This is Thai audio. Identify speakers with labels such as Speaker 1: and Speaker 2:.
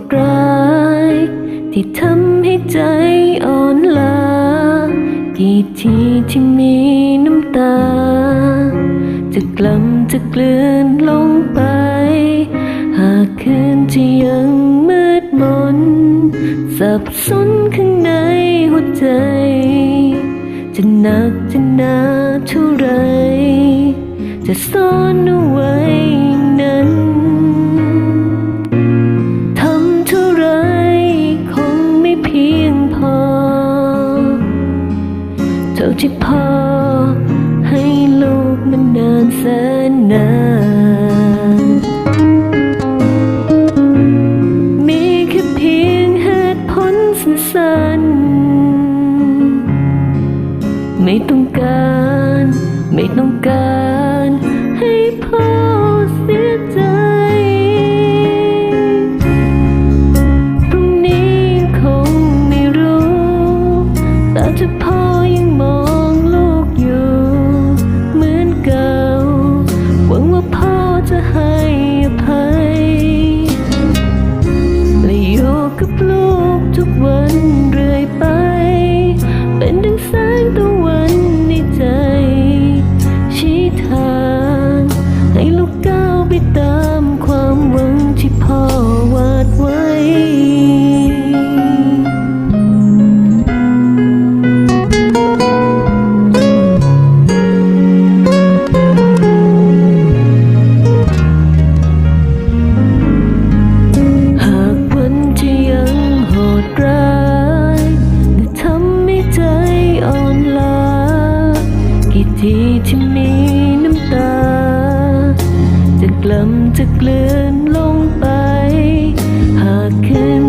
Speaker 1: ที่ดูโหดร้าย ที่ทำให้ใจอ่อนล้ากี่ทีที่มีน้ำตา จะกล้ำจะกลืนลงไป หากคืนที่ยังมืดมน สับสนข้างในหัวใจ จะหนักจะหนาเท่าไร จะซ่อนเอาไว้ ท่าที่พอ ให้ลูกมันนานแสนนานมีแค่เพียงเหตุผลสั้นๆไม่ต้องการ ไม่ต้องการ ให้พ่อเสียใจ เรื่อยไป เป็นดังแสงตะวันในใจ ชี้ทาง ให้ลูกก้าวไปตามความหวังที่พ่อวาดไว้ ทีที่มีน้ำตา จะกล้ำจะกลืนลงไป หากคืน